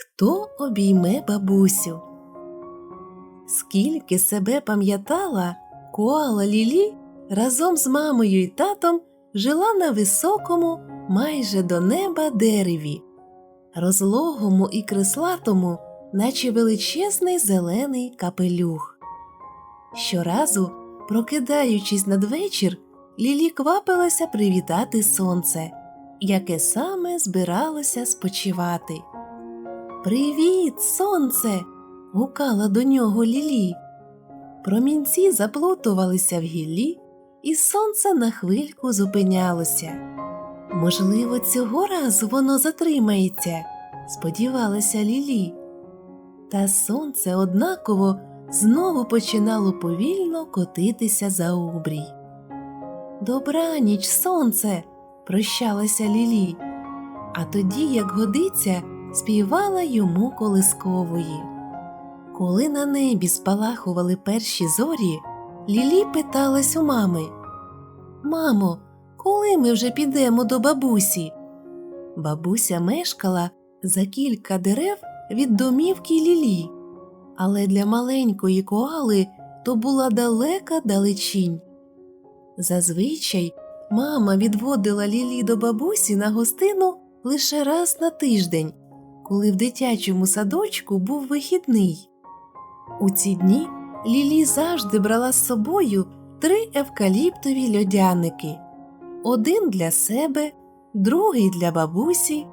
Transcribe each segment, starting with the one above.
Хто обійме бабусю? Скільки себе пам'ятала, коала Лілі разом з мамою і татом жила на високому, майже до неба дереві, розлогому і креслатому, наче величезний зелений капелюх. Щоразу, прокидаючись надвечір, Лілі квапилася привітати сонце, яке саме збиралося спочивати. Привіт, сонце! гукала до нього Лілі. Промінці заплутувалися в гіллі, і сонце на хвильку зупинялося. Можливо, цього разу воно затримається, сподівалася Лілі. Та сонце однаково знову починало повільно котитися за обрій. Добраніч, сонце, прощалася Лілі, а тоді, як годиться, співала йому колискової. Коли на небі спалахували перші зорі, Лілі питалась у мами Мамо, коли ми вже підемо до бабусі? Бабуся мешкала за кілька дерев від домівки Лілі, але для маленької коали то була далека далечінь. Зазвичай мама відводила Лілі до бабусі на гостину лише раз на тиждень, коли в дитячому садочку був вихідний. У ці дні Лілі завжди брала з собою три евкаліптові льодяники один для себе, другий для бабусі,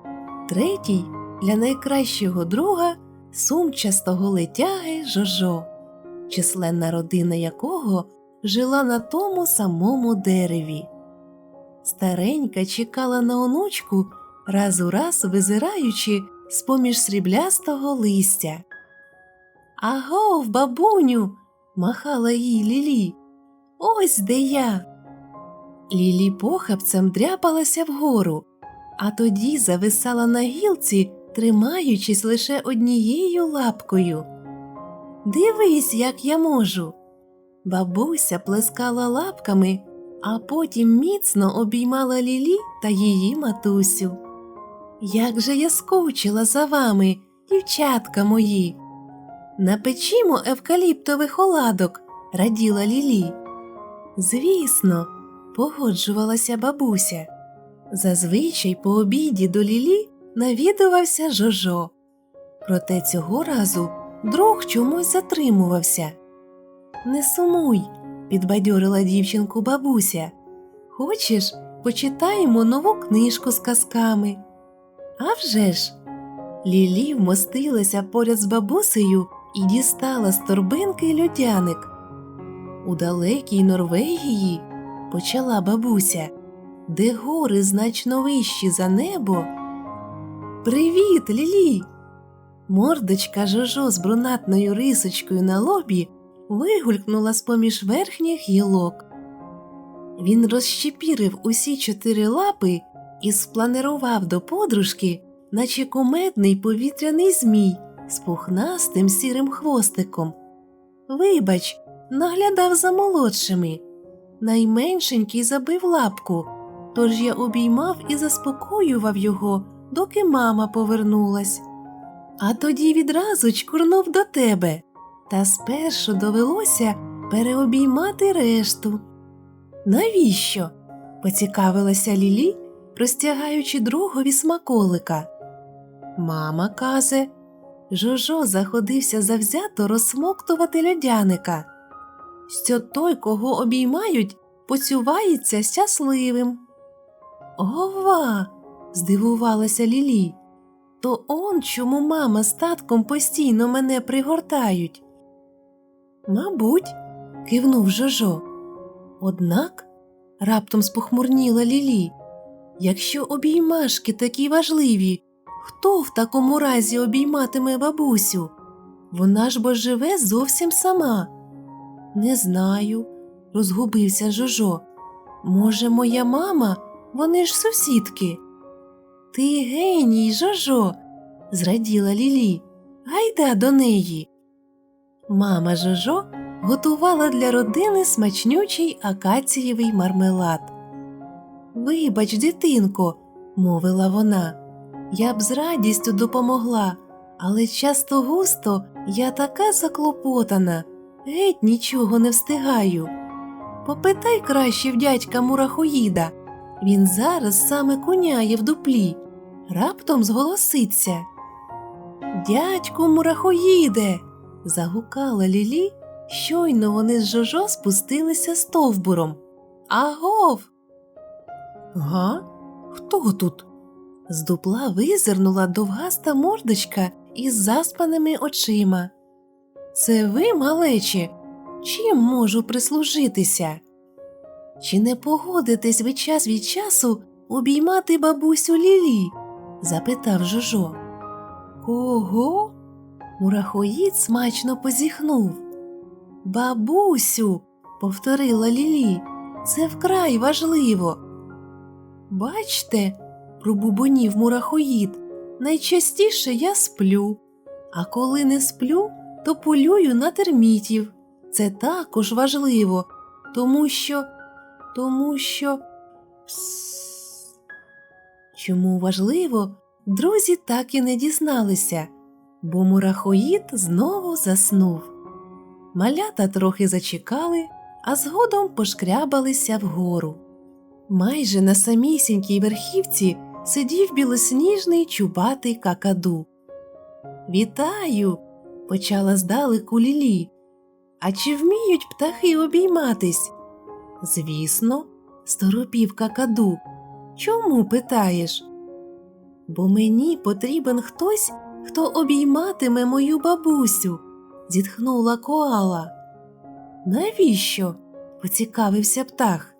третій для найкращого друга сумчастого летяги Жожо, численна родина якого жила на тому самому дереві. Старенька чекала на онучку, раз у раз визираючи з поміж сріблястого листя. Агов, бабуню, махала їй Лілі. Ось де я. Лілі похапцем дряпалася вгору, а тоді зависала на гілці, тримаючись лише однією лапкою. Дивись, як я можу. Бабуся плескала лапками, а потім міцно обіймала Лілі та її матусю. Як же я скучила за вами, дівчатка мої. Напечімо евкаліптових оладок, раділа Лілі. Звісно, погоджувалася бабуся. Зазвичай по обіді до Лілі навідувався Жожо. Проте цього разу друг чомусь затримувався. Не сумуй, підбадьорила дівчинку бабуся. Хочеш, почитаємо нову книжку з казками. «А вже ж!» Лілі вмостилася поряд з бабусею і дістала з торбинки льодяник. У далекій Норвегії почала бабуся, де гори значно вищі за небо. Привіт, Лілі! Мордочка Жожо з брунатною рисочкою на лобі вигулькнула з поміж верхніх гілок. Він розщепірив усі чотири лапи і спланирував до подружки, наче кумедний повітряний змій з пухнастим сірим хвостиком. Вибач, наглядав за молодшими. Найменшенький забив лапку, тож я обіймав і заспокоював його, доки мама повернулась. А тоді відразу чкурнув до тебе, та спершу довелося переобіймати решту. Навіщо? поцікавилася Лілі, простягаючи другові смаколика. Мама казе, Жожо заходився завзято розсмоктувати льодяника. Що той, кого обіймають, поцювається щасливим. Ова. здивувалася Лілі. То он чому мама з татком постійно мене пригортають? Мабуть, кивнув Жожо. Однак раптом спохмурніла Лілі. Якщо обіймашки такі важливі, хто в такому разі обійматиме бабусю? Вона ж бо живе зовсім сама. Не знаю, розгубився Жожо. Може, моя мама, вони ж сусідки. Ти геній, Жожо, зраділа Лілі. Гайда до неї. Мама Жожо готувала для родини смачнючий акацієвий мармелад. Вибач, дитинко, мовила вона, я б з радістю допомогла, Але часто густо я така заклопотана, геть нічого не встигаю. Попитай краще в дядька мурахоїда. Він зараз саме куняє в дуплі, раптом зголоситься. Дядьку мурахоїде. загукала Лілі, щойно вони з Жожо спустилися стовбуром. Агов. Га? Хто тут? З дупла визирнула довгаста мордочка із заспаними очима. Це ви, малечі? Чим можу прислужитися? Чи не погодитесь ви час від часу обіймати бабусю Лілі? запитав Жожо. Кого? Мурахоїд смачно позіхнув. Бабусю, повторила Лілі, це вкрай важливо. Бачте, пробубонів мурахоїд, найчастіше я сплю, а коли не сплю, то полюю на термітів. Це також важливо, тому що. тому що. Чому важливо, друзі так і не дізналися, бо мурахоїд знову заснув. Малята трохи зачекали, а згодом пошкрябалися вгору. Майже на самісінькій верхівці сидів білосніжний чубатий какаду. Вітаю! почала здалеку Лілі. А чи вміють птахи обійматись? Звісно, сторопів какаду. Чому питаєш? Бо мені потрібен хтось, хто обійматиме мою бабусю, зітхнула коала. Навіщо? поцікавився птах.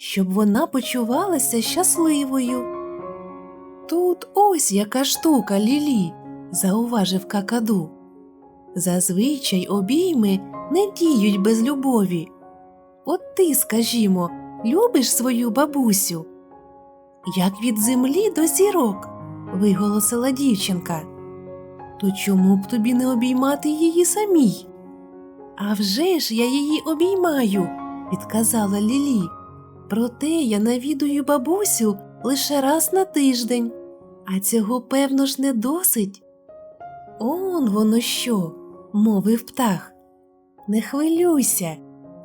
Щоб вона почувалася щасливою. Тут ось яка штука, Лілі, зауважив какаду. Зазвичай обійми не діють без любові. От ти, скажімо, любиш свою бабусю? Як від землі до зірок, виголосила дівчинка. То чому б тобі не обіймати її самій? «А вже ж я її обіймаю, відказала Лілі. Проте я навідую бабусю лише раз на тиждень, а цього, певно ж, не досить. Он воно що, мовив птах. Не хвилюйся,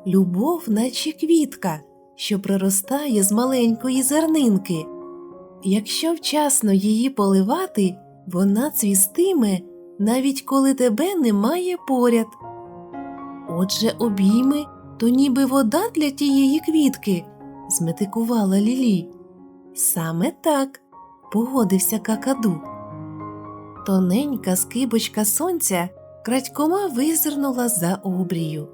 любов, наче квітка, що проростає з маленької зернинки. Якщо вчасно її поливати, вона цвістиме, навіть коли тебе немає поряд. Отже, обійми то ніби вода для тієї квітки, зметикувала Лілі. Саме так, погодився какаду. Тоненька скибочка сонця крадькома визирнула за обрію.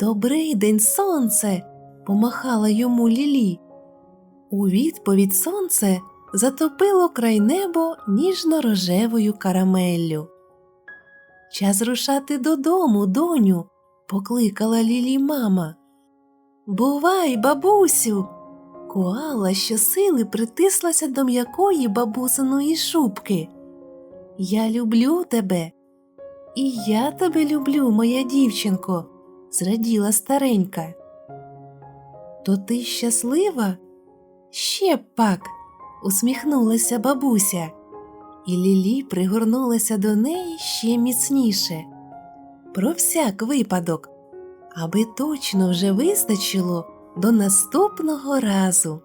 Добрий день, сонце. помахала йому Лілі. У відповідь сонце затопило край небо ніжно-рожевою карамеллю. Час рушати додому, доню, покликала Лілі мама. Бувай, бабусю. Коала щосили притислася до м'якої бабусиної шубки. Я люблю тебе. І я тебе люблю, моя дівчинко, зраділа старенька. То ти щаслива? Ще пак, усміхнулася бабуся, і Лілі пригорнулася до неї ще міцніше. Про всяк випадок, аби точно вже вистачило до наступного разу.